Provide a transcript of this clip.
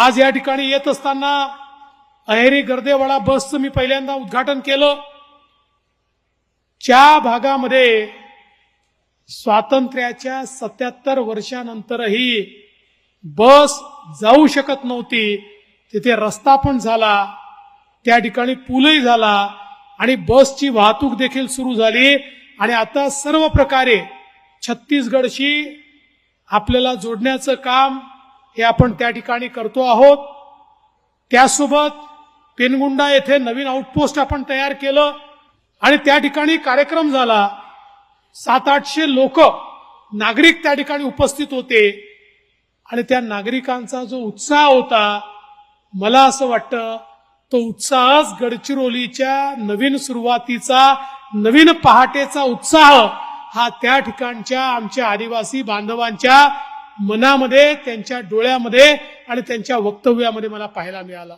आज या ठिकाणी येत असताना अहेरी गर्देवाडा बसचं मी पहिल्यांदा उद्घाटन केलं. ज्या भागामध्ये स्वातंत्र्याच्या सत्याहत्तर वर्षानंतरही बस जाऊ शकत नव्हती. तिथे रस्ता पण झाला त्या ठिकाणी पूलही झाला आणि बसची वाहतूक देखील सुरू झाली. आणि आता सर्व प्रकारे छत्तीसगडशी आपल्याला जोडण्याचं काम हे आपण त्या ठिकाणी करतो आहोत. त्यासोबत पेनगुंडा येथे नवीन आउटपोस्ट आपण तयार केलं आणि त्या ठिकाणी कार्यक्रम झाला. सात आठशे लोक नागरिक त्या ठिकाणी उपस्थित होते आणि त्या नागरिकांचा जो उत्साह होता मला असं वाटतं तो उत्साहच गडचिरोलीच्या नवीन सुरुवातीचा नवीन पहाटेचा उत्साह हा त्या ठिकाणच्या आमच्या आदिवासी बांधवांच्या मनामध्ये त्यांच्या डोळ्यामध्ये आणि त्यांच्या वक्तव्यामध्ये मला पाहायला मिळाला.